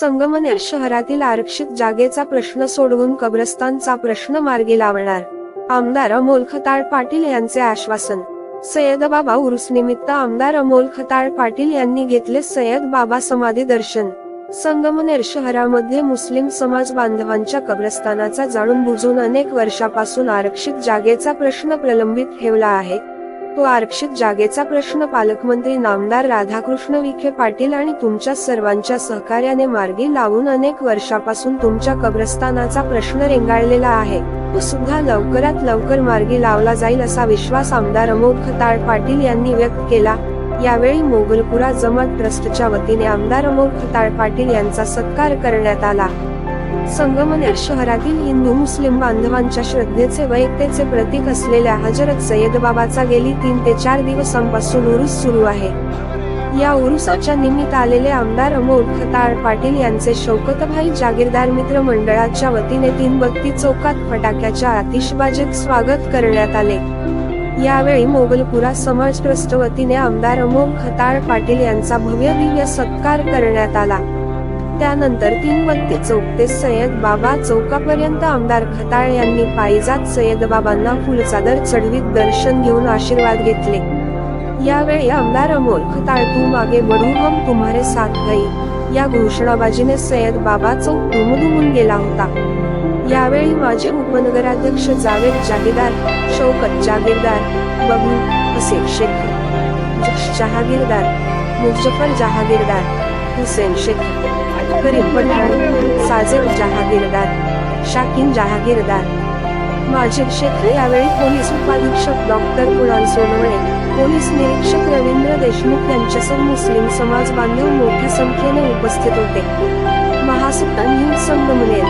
संगमनेर शहरातील आरक्षित जागेचा प्रश्न सोडवून कब्रस्तानचा प्रश्न मार्गी लावणार. आमदार अमोल खताळ पाटील यांचे आश्वासन. सय्यद बाबा उरुस निमित्त आमदार अमोल खताळ पाटील यांनी घेतले सय्यद बाबा समाधी दर्शन. संगमनेर शहरामध्ये मुस्लिम समाज बांधवांच्या कब्रस्तानाचा जाणून बुजून अनेक वर्षापासून आरक्षित जागेचा प्रश्न प्रलंबित ठेवला आहे. तो आरक्षित जागेचा प्रश्न पालकमंत्री नामदार राधाकृष्ण विखे पाटील आणि तुमच्या सर्वांच्या सहकार्याने मार्गी लावून अनेक वर्षापासून तुमच्या कब्रस्तानाचा प्रश्न रेंगाळलेला आहे. तो सुद्धा लवकरात लवकर मार्गी लावला जाईल असा विश्वास आमदार अमोल खताळ पाटील यांनी व्यक्त केला. यावेळी मोगलपुरा जमात ट्रस्टच्या वतीने आमदार अमोल खताळ पाटील यांचा सत्कार करण्यात आला. संगमनेर शहरातील हिंदू मुस्लिम बांधवांच्या श्रद्धेचे वैयक्तेचे प्रतीक असलेल्या हजरत सय्यद बाबाचा गेली तीन ते चार दिवसांपासून उरूस सुरू आहे. या उरुसाच्या निमित्त आलेले आमदार अमोल खताळ पाटील यांचे शौकतभाई जागीरदार मित्र मंडळाच्या वतीने तीन बत्ती चौकात फटाक्याच्या आतिषबाजीत स्वागत करण्यात आले. यावेळी मोगलपुरा समाज ट्रस्ट वतीने आमदार अमोल खताळ पाटील यांचा भव्य दिव्य सत्कार करण्यात आला. त्यानंतर तीन बत्ती चौक ते सय्यद बाबा चौकापर्यंत आमदार खताळ यांनी पायीजात सय्यद बाबांना फुलचादर चढवीत दर्शन घेऊन आशीर्वाद घेतले. यावेळी आमदार अमोल खताळ तू मागे बढू हम तुम्हारे साथ गई या घोषणाबाजीने सय्यद बाबा चौक दुमदुमून गेला होता. यावेळी माजी उपनगराध्यक्ष जावेद जागीरदार शौकत जागीरदार बबू हसेन शेख जहागीरदार मुजफ्फर जहागीरदार हुसेन शेख करीम पठाण साजिद जहागीरदार शाकिन जहागीरदार. माझे क्षेत्र यावेळी पोलीस उपाधीक्षक डॉक्टर कुणाल सोनवणे पोलीस निरीक्षक रवींद्र देशमुख यांच्यासह मुस्लिम समाज बांधव मोठ्या संख्येने उपस्थित होते. महासत्ता न्यूज संगमनेर.